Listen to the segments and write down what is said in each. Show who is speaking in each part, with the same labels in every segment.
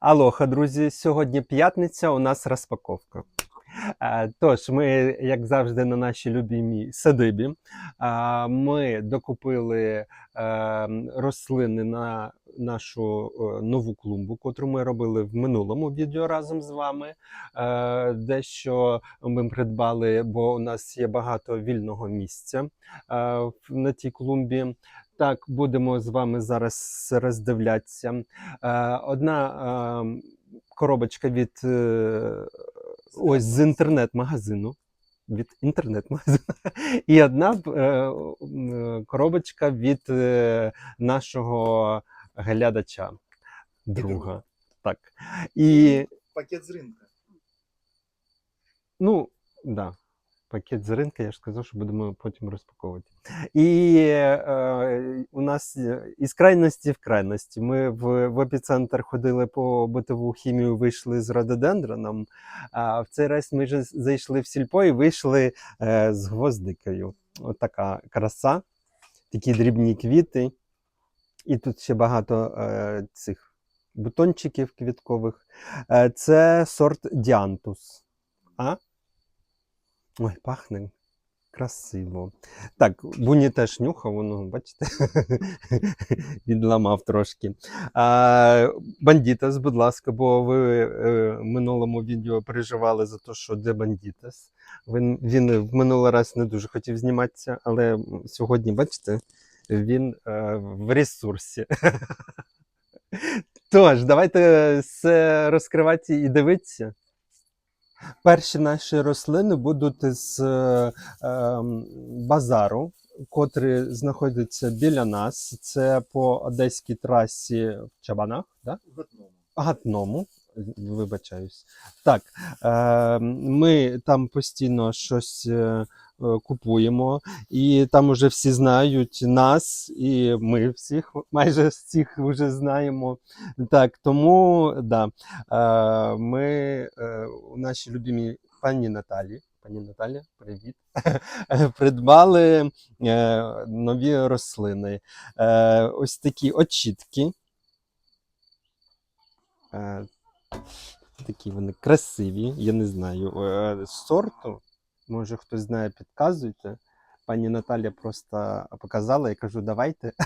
Speaker 1: Алоха, друзі. Сьогодні п'ятниця, у нас розпаковка. Е, Тож, ми, як завжди, на нашій любимій садибі. Е, Ми докупили е, рослини на нашу нову клумбу, котру ми робили в минулому відео разом з вами. Дещо ми придбали, бо у нас є багато вільного місця на тій клумбі. Так, будемо з вами зараз роздивлятися. Е, Одна е, коробочка від е, ось з інтернет-магазину. Від інтернет-магазину. І одна коробочка від нашого глядача, друга. Так. І
Speaker 2: Пакет з ринка.
Speaker 1: Ну, да. Пакет з ринка, я ж сказав, що будемо потім розпаковувати. І е, у нас е, із крайності в крайності. Ми в, в епіцентр ходили по битову хімію, вийшли з рододендроном. А в цей раз ми вже зайшли в сільпо і вийшли е, з гвоздикою. От така краса, такі дрібні квіти. І тут ще багато е, цих бутончиків квіткових. Е, це сорт Діантус. А? Ой, пахне красиво. Так, Буні теж нюхав, воно, бачите, відламав трошки. А, бандітас, будь ласка, бо ви е, в минулому відео переживали за те, що де бандітас. Він, він в минулий раз не дуже хотів зніматися, але сьогодні, бачите, він е, в ресурсі. Тож, давайте все розкривати і дивитися. Перші наші рослини будуть з е, ем, базару, котрий знаходиться біля нас. Це по одеській трасі в Чабанах, да?
Speaker 2: В гатному.
Speaker 1: Гатному. Вибачаюсь. Так, е, ми там постійно щось е, е, купуємо, і там уже всі знають нас, і ми всіх майже всіх вже знаємо. Так, тому да, е, ми е, у нашій любимій пані Наталі. Пані Наталя, привіт. Придбали е, нові рослини. Е, ось такі очітки. Е, такі вони красиві, я не знаю. Е, сорту, може хтось знає, підказуйте. Пані Наталя просто показала, я кажу, давайте.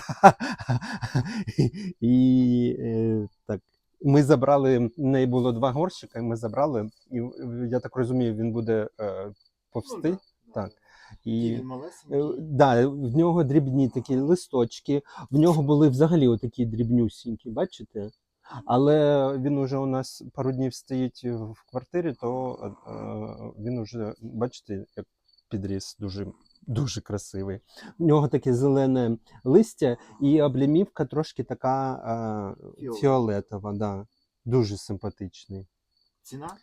Speaker 1: І е, так. Ми забрали, в неї було два горщика, і ми забрали, і я так розумію, він буде е, повсти.
Speaker 2: Ну, да,
Speaker 1: так. І, Е. Да, в нього дрібні такі листочки. В нього були взагалі отакі дрібнюсінькі, бачите? Але він уже у нас пару днів стоїть в квартирі, то е, він уже, бачите, як підріс дуже, дуже красивий. В нього таке зелене листя і облямівка трошки така е,
Speaker 2: Фіолетова.
Speaker 1: фіолетова, да. дуже симпатичний.
Speaker 2: Ціна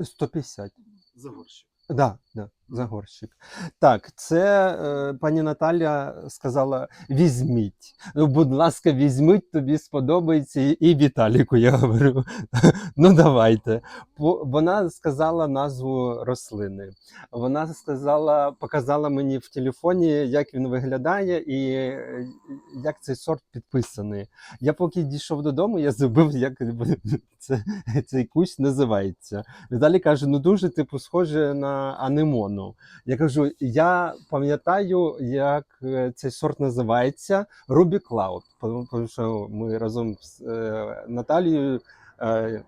Speaker 1: 150.
Speaker 2: за горщик.
Speaker 1: Да, да, за горщик. Так, це е, пані Наталя сказала: візьміть. Ну, будь ласка, візьміть, тобі сподобається. І, Віталіку я говорю. ну давайте. Вона сказала назву рослини. Вона сказала, показала мені в телефоні, як він виглядає і як цей сорт підписаний. Я поки дійшов додому, я забув, як це, цей кущ називається. Віталій каже: ну дуже типу схоже на анемону. Я кажу: я пам'ятаю, як е, цей сорт називається Ruby Cloud, тому що ми разом з е, Наталією. Е,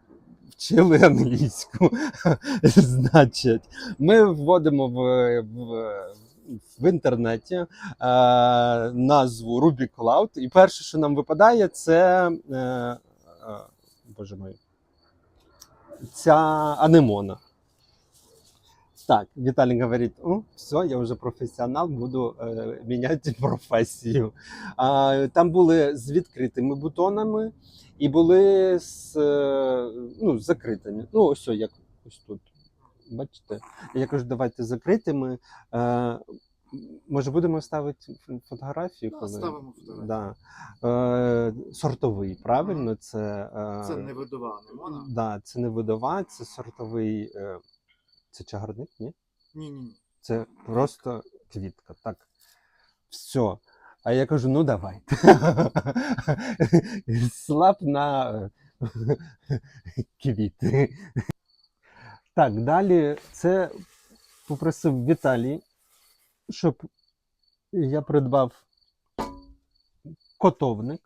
Speaker 1: Вчили англійську, значить, ми вводимо в, в, в інтернеті е, назву Ruby Cloud, і перше, що нам випадає, це е, е, боже мой, ця анемона. Так, Віталій говорить: О, все, я вже професіонал, буду е, міняти професію. А, там були з відкритими бутонами і були з, е, ну, закритими. Ну, ось як ось тут. Бачите? Я кажу, давайте закритими. Е, може, будемо ставити фотографію?
Speaker 2: Да,
Speaker 1: коли?
Speaker 2: ставимо фотографію.
Speaker 1: Да. Е, сортовий, правильно? Це, е,
Speaker 2: Це не видова анемона.
Speaker 1: Да, це не видова, це сортовий. Е, це чагарник, ні?
Speaker 2: Ні, ні, ні.
Speaker 1: Це просто квітка. Так. Все. А я кажу: ну давайте. Слаб на квіти. Так, далі це попросив Віталій, щоб я придбав котовник.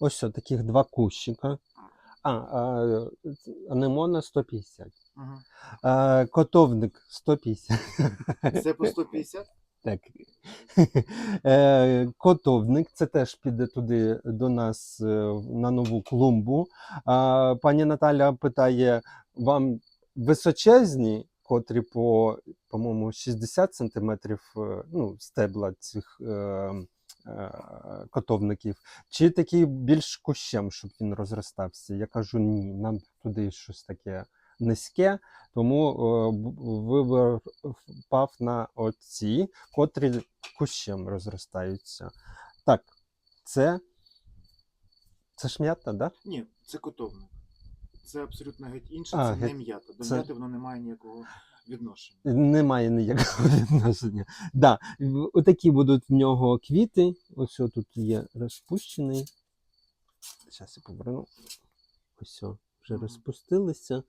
Speaker 1: Ось що, таких два кущика. А, а анемона 150.
Speaker 2: Ага.
Speaker 1: А, котовник 150.
Speaker 2: Це по 150?
Speaker 1: Так. Е, Котовник, це теж піде туди до нас е, на нову клумбу. А, Пані Наталя питає: вам височезні, котрі по, по-моєму, 60 сантиметрів ну, стебла цих е, е, котовників, чи такі більш кущем, щоб він розростався? Я кажу, ні, нам туди щось таке низьке, тому е, вибір впав на оці, котрі кущем розростаються. Так, це. Це ж м'ята, да?
Speaker 2: Ні, це котовник. Це абсолютно геть інше,
Speaker 1: А,
Speaker 2: це не м'ята. До
Speaker 1: це-
Speaker 2: м'яти воно не має ніякого відношення.
Speaker 1: Немає ніякого відношення. Да. Отакі будуть в нього квіти. Ось тут є розпущений. Зараз я поверну. Ось вже розпустилися.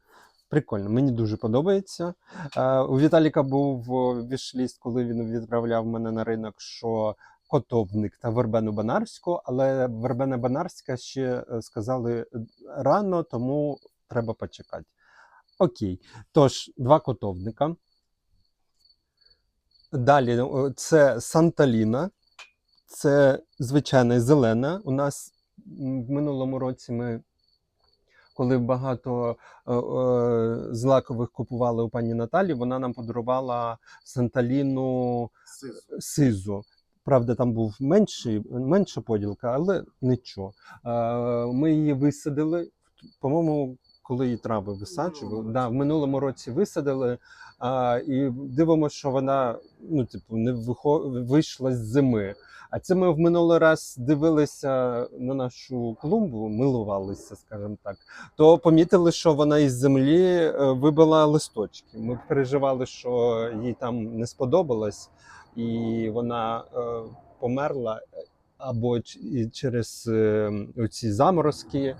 Speaker 1: Прикольно, мені дуже подобається. Е, у Віталіка був вішліст, коли він відправляв мене на ринок, що котовник та вербену банарську, але вербена банарська ще е, сказали рано, тому треба почекати. Окей. Тож, два котовника. Далі це Санталіна. Це звичайна зелена. У нас в минулому році ми, коли багато е, е, злакових купували у пані Наталі, вона нам подарувала Санталіну
Speaker 2: Сизу.
Speaker 1: сизу. Правда, там був менший, менша поділка, але нічого. Е, Ми її висадили, по-моєму, коли її трави висаджували. Да, в минулому році висадили. А, і дивимося, що вона ну, типу, не вихо... вийшла з зими. А це ми в минулий раз дивилися на нашу клумбу, милувалися, скажімо так. То помітили, що вона із землі е, вибила листочки. Ми переживали, що їй там не сподобалось, і вона е, померла або і через е, ці заморозки. Е,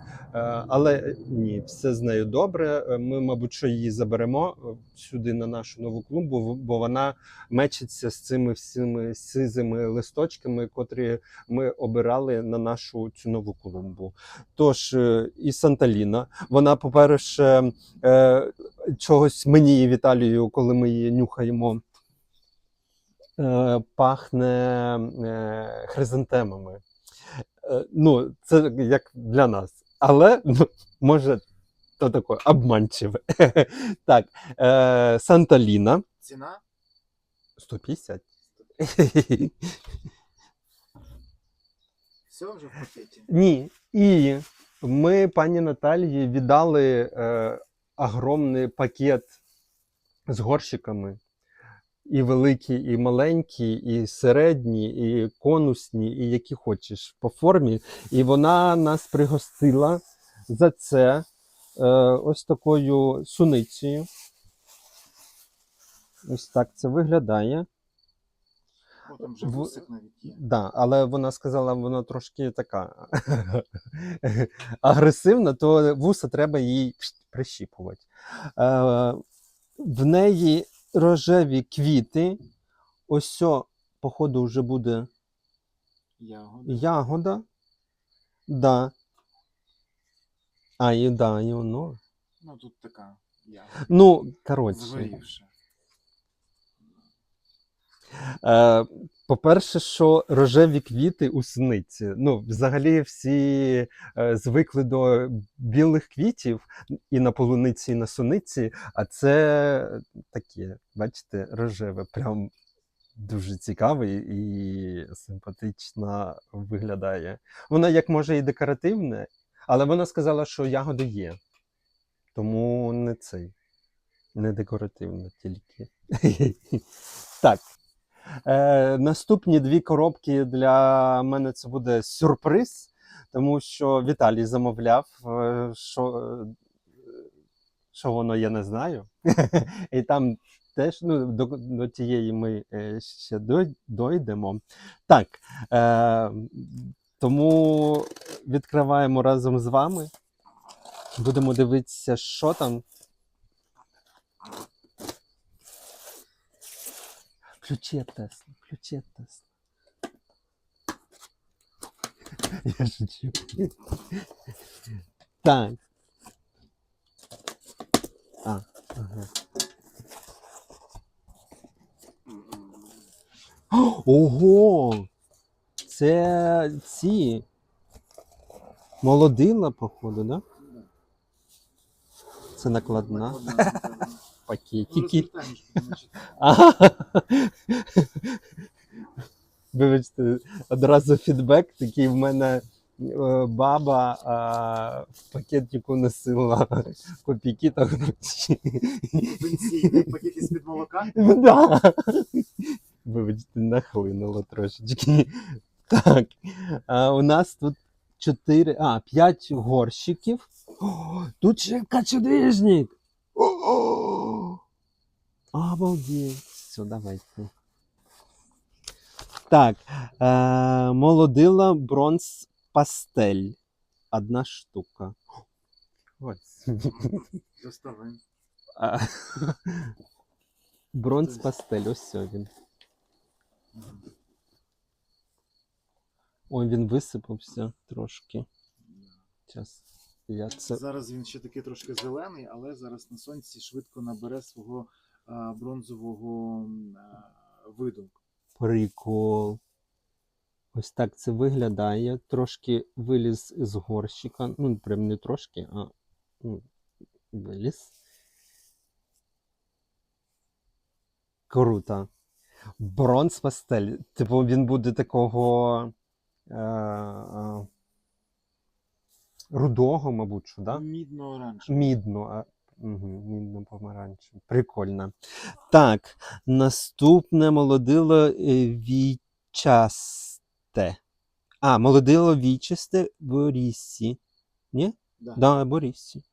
Speaker 1: але ні, все з нею добре. Е, Ми, мабуть, що її заберемо е, сюди на нашу нову клумбу, бо вона мечиться з цими всіми сизими листочками, котрі ми обирали на нашу цю нову клумбу. Тож е, і Санталіна, вона, по-перше, е, чогось мені і Віталію, коли ми її нюхаємо. Е, Пахне е, хризантемами. Е, Ну, це як для нас. Але ну, може, то таке обманчиве. Так, е, Санталіна.
Speaker 2: Ціна
Speaker 1: 150.
Speaker 2: все вже в пакеті.
Speaker 1: Ні. І ми пані Наталії віддали е, огромний пакет з горщиками. І великі, і маленькі, і середні, і конусні, і які хочеш по формі. І вона нас пригостила за це е, ось такою суницею. Ось так це виглядає.
Speaker 2: О, там вже
Speaker 1: В-
Speaker 2: навіть.
Speaker 1: Да, але вона сказала, вона трошки така агресивна, то вуса треба їй прищіпувати. Е, в неї рожеві квіти. Ось, сьо, походу, вже буде
Speaker 2: Ягода.
Speaker 1: ягода. Да. А, і да, і воно.
Speaker 2: Ну тут така ягода.
Speaker 1: Ну, коротше.
Speaker 2: Згорівша.
Speaker 1: Е, по-перше, що рожеві квіти у синиці. Ну, взагалі, всі е, звикли до білих квітів і на полуниці, і на суниці, а це таке, бачите, рожеве, прям дуже цікаве і симпатично виглядає. Вона як може і декоративне, але вона сказала, що ягоди є. Тому не цей, не декоративне тільки. Так. Е, наступні дві коробки для мене це буде сюрприз, тому що Віталій замовляв, е, що, е, що воно я не знаю. І там теж ну, до, до тієї ми е, ще дойдемо. Так. Е, Тому відкриваємо разом з вами. Будемо дивитися, що там. Ключі Тесла, ключі Тесла. Я шучу. Так. А, ага. Ого! Це ці молодила, походу, да? Це накладна. Пакетики. Ага. Вибачте, одразу фідбек такий в мене е, баба а, в пакетику носила копійки та гроші.
Speaker 2: Пенсійний пакет із-під молока.
Speaker 1: Да. Вибачте, нахлинуло трошечки. Так. А, у нас тут 4, а, 5 горщиків. О, тут ще качедвіжник. О, Обалдеть. Все, давайте. Так. Е, молодила бронз пастель. Одна штука. Ось.
Speaker 2: Доставай.
Speaker 1: А, Бронз пастель, ось все він. Ой, він висипався трошки. Зараз. Я це.
Speaker 2: Зараз він ще такий трошки зелений, але зараз на сонці швидко набере свого бронзового виду.
Speaker 1: Прикол. Ось так це виглядає. Трошки виліз з горщика. Ну, прям не трошки, а ну, виліз. Круто. Бронз пастель. Типу, він буде такого. Е, е, рудого, мабуть, що, да? Мідно, а, угу, мідно помаранчево. Прикольно. Так, наступне молодило е, вічасте. А, молодило вічасте Боріссі. Ні?
Speaker 2: Да.
Speaker 1: Да, Боріссі.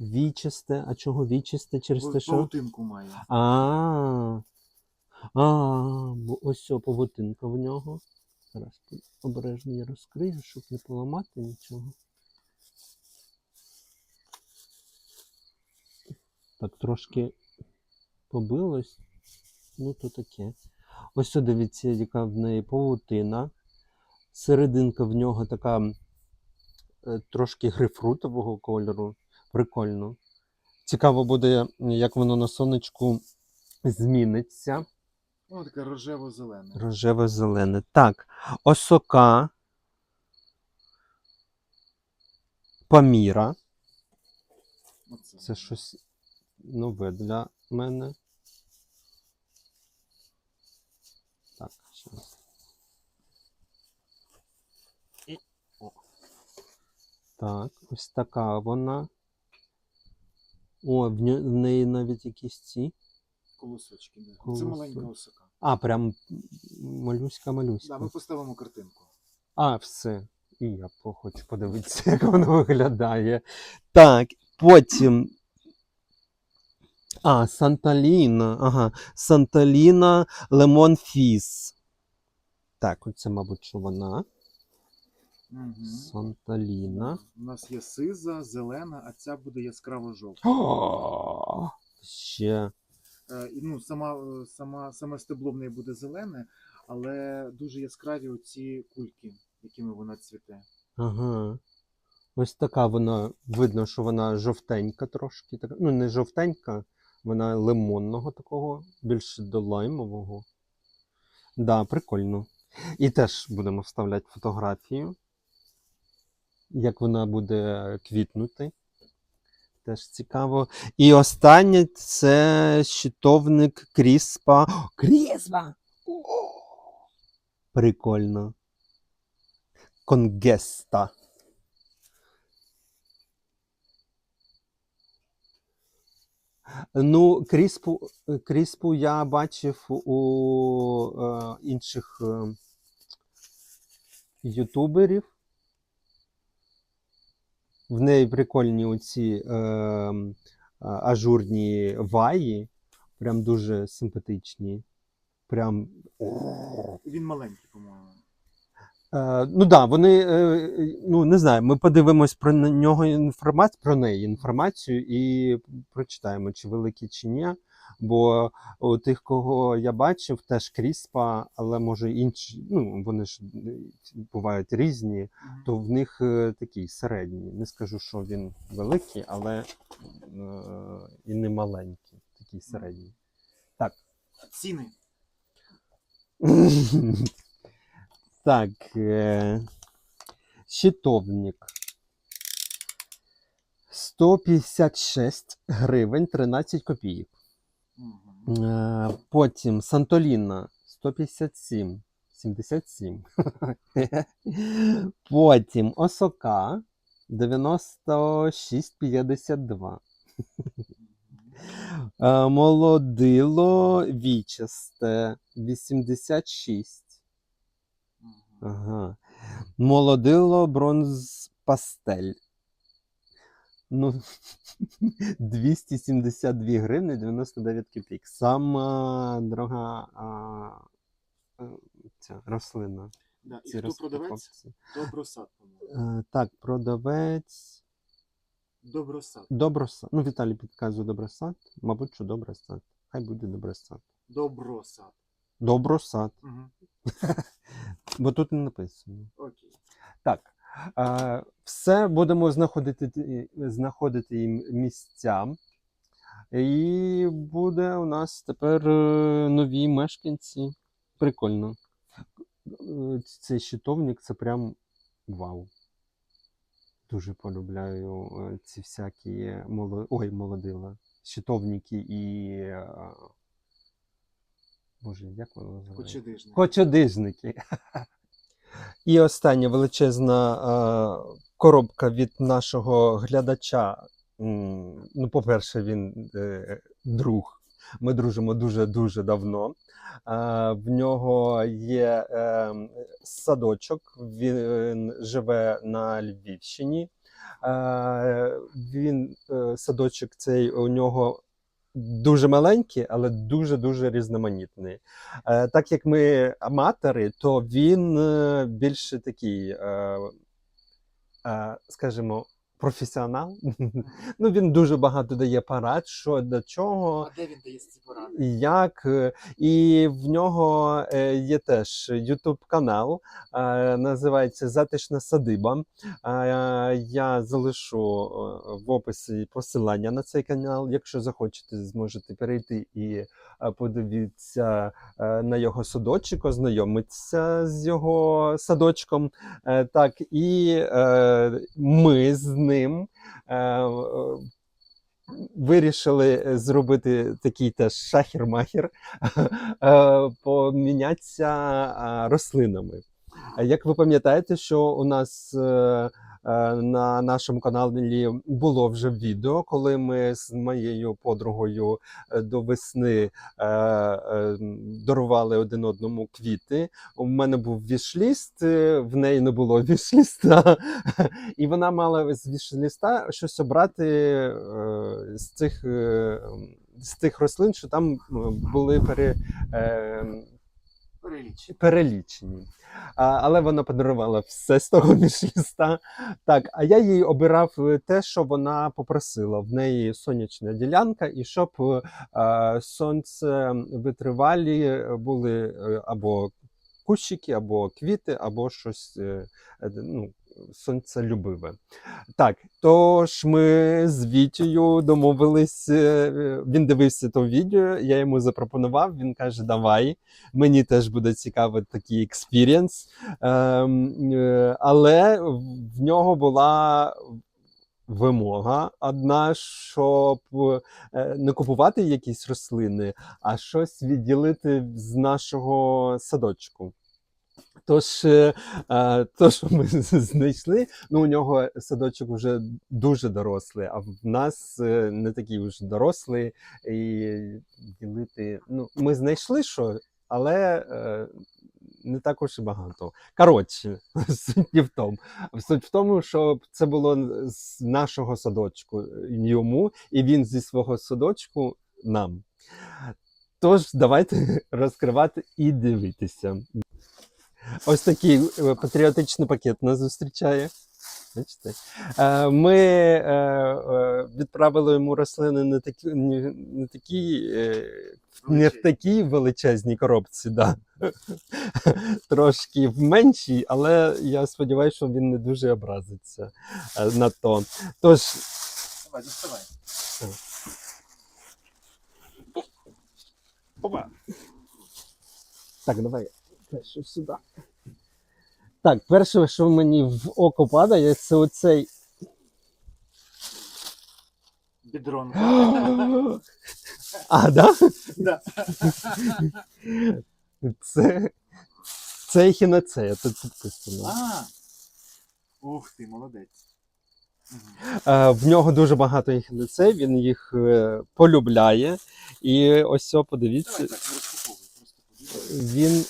Speaker 1: Вічасте. А чого вічасте через те, що?
Speaker 2: Паутинку має.
Speaker 1: А. А, бо ось ця павутинка в нього. Зараз обережно я розкрию, щоб не поламати нічого. Так, трошки побилось. Ну, то таке. Ось дивіться, яка в неї павутина. Серединка в нього така е, трошки грейпфрутового кольору. Прикольно. Цікаво буде, як воно на сонечку зміниться.
Speaker 2: Воно таке рожево-зелене.
Speaker 1: Рожево-зелене. Так, осока. Паміра.
Speaker 2: Оце.
Speaker 1: Це щось нове для мене. Так, о. Так, ось така вона. О, в, неї навіть якісь ці.
Speaker 2: Колосочки. Да. Це маленька осока.
Speaker 1: А, прям малюська-малюська.
Speaker 2: Да, ми поставимо картинку.
Speaker 1: А, все. І я хочу подивитися, як воно виглядає. Так, потім. А, Санталіна. Ага. Санталіна Лемон Фіс. Так, оце, мабуть, що вона.
Speaker 2: Угу.
Speaker 1: Санталіна.
Speaker 2: У нас є сиза, зелена, а ця буде яскраво жовта.
Speaker 1: О, Ще.
Speaker 2: Е, і, ну, сама, е, сама, саме стебло в неї буде зелене, але дуже яскраві оці кульки, якими вона цвіте.
Speaker 1: Ага. Ось така вона. Видно, що вона жовтенька трошки. Ну, не жовтенька, вона лимонного такого, більше до лаймового. Да, прикольно. І теж будемо вставляти фотографію. Як вона буде квітнути. Теж цікаво. І останнє це щитовник Кріспа. О, Кріспа! О! Прикольно. Конгеста. Ну, кріспу, кріспу я бачив у е, інших е, ютуберів. В неї прикольні оці е, ажурні ваї. Прям дуже симпатичні. Прям.
Speaker 2: Він маленький, по-моєму.
Speaker 1: Е, ну да, вони, е, ну не знаю, ми подивимось про нього інформацію, про неї інформацію і прочитаємо, чи великі, чи ні. Бо у тих, кого я бачив, теж кріспа, але може інші, ну вони ж е, бувають різні, то в них такий середній. Не скажу, що він великий, але і не маленький, такий середній. Так.
Speaker 2: Ціни.
Speaker 1: Так. Е, щитовник. 156 гривень 13 копійок. Е, потім Сантоліна 157. 77. Потім Осока 96,52. Е, Молодило вічасте 86. Ага. Молодило бронз пастель. Ну, 272 гривни 99 копійок. Сама дорога а, а, ця рослина.
Speaker 2: Да. І
Speaker 1: Ці
Speaker 2: хто продавець? Добросад, по-моєму.
Speaker 1: Е, так, продавець.
Speaker 2: Добросад.
Speaker 1: Добросад. Ну, Віталій підказує Добросад. Мабуть, що Добросад. Хай буде Добросад.
Speaker 2: Добросад.
Speaker 1: Добросад.
Speaker 2: Угу.
Speaker 1: Бо тут не написано.
Speaker 2: Окей.
Speaker 1: Так. Е, все будемо знаходити, знаходити їм місця. І буде у нас тепер е, нові мешканці. Прикольно. Е, Цей щитовник це прям вау. Дуже полюбляю е, ці всякі моло... Ой, молодила. Щитовники і. Е, Боже, як воно називається?
Speaker 2: Почедижник.
Speaker 1: Кочодижники. І остання величезна е, коробка від нашого глядача. Ну, по-перше, він е, друг. Ми дружимо дуже-дуже давно. Е, в нього є е, садочок, він живе на Львівщині. Е, він е, садочок цей у нього дуже маленький, але дуже-дуже різноманітний. Е, так як ми аматори, то він е, більше такий, е, скажімо, професіонал. ну, він дуже багато дає парад, що до чого.
Speaker 2: А де він дає ці поради?
Speaker 1: і Як е, і в нього е, є теж YouTube канал, е, називається Затишна садиба. Я залишу в описі посилання на цей канал. Якщо захочете, зможете перейти і подивитися на його садочок, ознайомитися з його садочком. Так, і ми з ним. Е, е, Вирішили зробити такий теж шахер-махер, е, помінятися е, рослинами. Е, Як ви пам'ятаєте, що у нас е, е, на нашому каналі було вже відео, коли ми з моєю подругою е, до весни е, е, дарували один одному квіти. У мене був вішліст, е, в неї не було вішліста, і вона мала з вішліста щось обрати е, з цих. е, З тих рослин, що там е, були пере, е,
Speaker 2: Переліч.
Speaker 1: перелічені. А, але вона подарувала все з того мішліста. Так, а я їй обирав е, те, що вона попросила. В неї сонячна ділянка, і щоб а, сонце витривалі були е, або кущики, або квіти, або щось е, е, ну, сонцелюбиве. Так, тож ми з Вітєю домовились. е, Він дивився то відео, я йому запропонував. Він каже: Давай, мені теж буде цікавий такий експірієнс. Ем, е, але в нього була вимога одна, щоб е, не купувати якісь рослини, а щось відділити з нашого садочку. Тож, е, то, що ми знайшли, ну у нього садочок вже дуже дорослий, а в нас е, не такий вже дорослий. І ділити. Ну, ми знайшли що, але е, не також і багато. Коротше, суть в тому. Суть в тому, що це було з нашого садочку йому, і він зі свого садочку нам. Тож, давайте розкривати і дивитися. Ось такий е, патріотичний пакет нас зустрічає. Бачите? Е, Ми е, відправили йому рослини не такі, не, не такі, не в такій величезній коробці, да. трошки в меншій, але я сподіваюся, що він не дуже образиться на то. Тож,
Speaker 2: Давай, доставай.
Speaker 1: Опа. Так, давай перше сюди. Так, перше, що мені в око падає, це оцей.
Speaker 2: Бідрон.
Speaker 1: А, да?
Speaker 2: Да.
Speaker 1: Це. Це ехінацея, тут підписано.
Speaker 2: А, Ух ти, молодець.
Speaker 1: Е, в нього дуже багато ехінацей, він їх е, полюбляє. І ось о, подивіться,
Speaker 2: Давай так, розпаковуй, просто подивись.
Speaker 1: він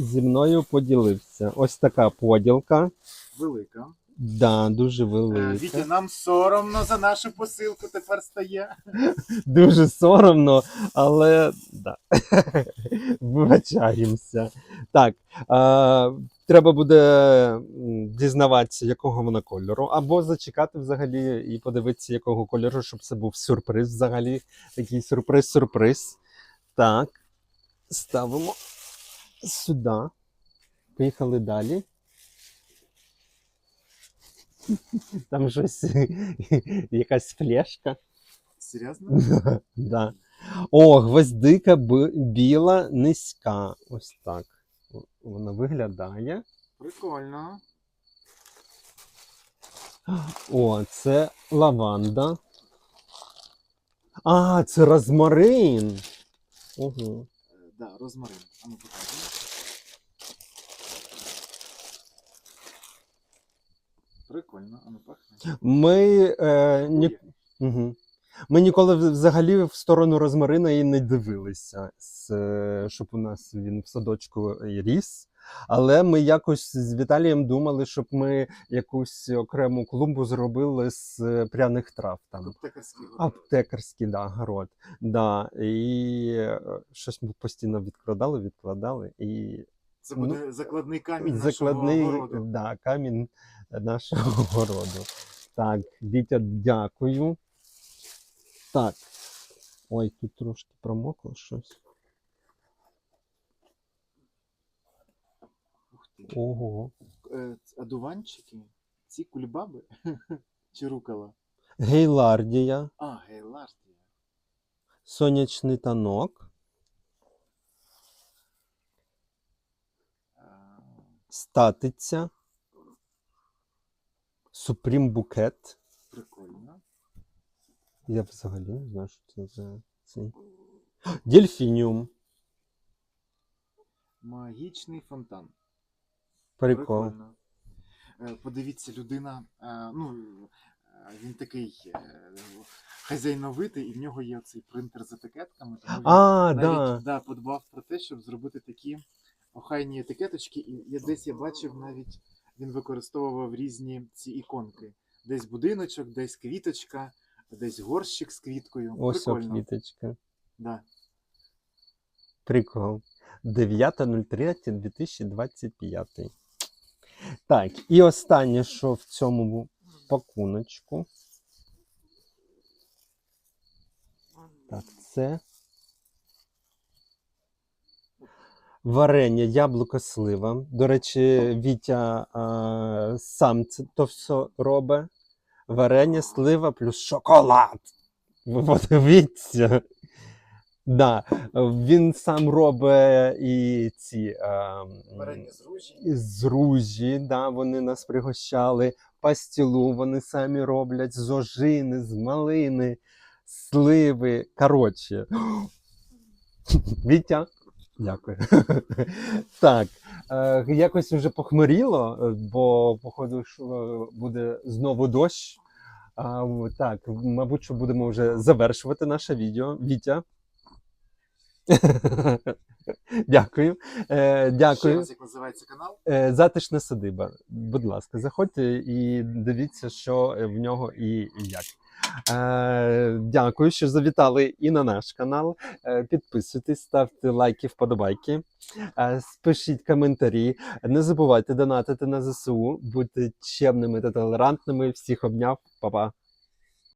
Speaker 1: зі мною поділився. Ось така поділка.
Speaker 2: Велика.
Speaker 1: Да, дуже
Speaker 2: Е,
Speaker 1: велика.
Speaker 2: Вітя, нам соромно за нашу посилку тепер стає.
Speaker 1: Дуже соромно, але да. вибачаємося. Так, е, треба буде дізнаватися, якого вона кольору, або зачекати взагалі і подивитися, якого кольору, щоб це був сюрприз взагалі. Такий сюрприз-сюрприз. Так, ставимо сюди. Поїхали далі. Там щось, якась флешка.
Speaker 2: Серйозно?
Speaker 1: да. О, гвоздика біла низька. Ось так. Вона виглядає.
Speaker 2: Прикольно.
Speaker 1: О, це лаванда. А, це розмарин. Ого.
Speaker 2: Е, Да, розмарин. А ну покажи. Прикольно, а ну пахне.
Speaker 1: Ми, е, ні... Угу. Ми ніколи взагалі в сторону розмарина і не дивилися, е, щоб у нас він в садочку і ріс. Але ми якось з Віталієм думали, щоб ми якусь окрему клумбу зробили з е, пряних трав. Там.
Speaker 2: Аптекарський город.
Speaker 1: Аптекарський да, город. Да. І е, щось ми постійно відкладали, відкладали. І
Speaker 2: Це буде закладний камінь
Speaker 1: ну, закладний
Speaker 2: нашого городу.
Speaker 1: да, камінь нашого городу. Так, Вітя, дякую. Так. Ой, тут трошки промокло щось. Ого.
Speaker 2: Е, Одуванчики? Ці кульбаби? Чи рукала?
Speaker 1: Гейлардія,
Speaker 2: А, гейлардія.
Speaker 1: сонячний танок, статиця, супрім букет.
Speaker 2: Прикольно.
Speaker 1: Я взагалі не знаю, що це за цей. Дельфініум.
Speaker 2: Магічний фонтан.
Speaker 1: Прикол.
Speaker 2: Прикольно. Е, Подивіться, людина, е, ну, е, він такий е, хазяйновитий, і в нього є цей принтер з етикетками. Тому він
Speaker 1: А,
Speaker 2: навіть
Speaker 1: да.
Speaker 2: да, подбав про те, щоб зробити такі охайні етикеточки. І я десь я бачив навіть, він використовував різні ці іконки. Десь будиночок, десь квіточка, десь горщик з квіткою.
Speaker 1: Ось о,
Speaker 2: Прикольно.
Speaker 1: квіточка.
Speaker 2: Да.
Speaker 1: Прикол. 9.03.2025. Так, і останнє, що в цьому пакуночку. Так, це. Варення яблуко слива. До речі, Вітя а, сам це то все робить. Варення, слива плюс шоколад. Подивіться. Да, він сам робить і ці а,
Speaker 2: Варення з ружі.
Speaker 1: з ружі, да, вони нас пригощали. Пастілу вони самі роблять з ожини, з малини, сливи. Коротше. Вітя. Дякую. так, е, якось вже похмаріло, е, бо, походу, що буде знову дощ. Так, мабуть, що будемо вже завершувати наше відео. Вітя. Дякую. Е,
Speaker 2: Ще
Speaker 1: дякую.
Speaker 2: раз, як називається канал?
Speaker 1: Е, Затишна садиба. Будь ласка, заходьте і дивіться, що е, в нього і як. Е, дякую, що завітали і на наш канал. Е, підписуйтесь, ставте лайки, вподобайки, е, спишіть коментарі. Не забувайте донатити на ЗСУ, бути чемними та толерантними. Всіх обняв, Па-па.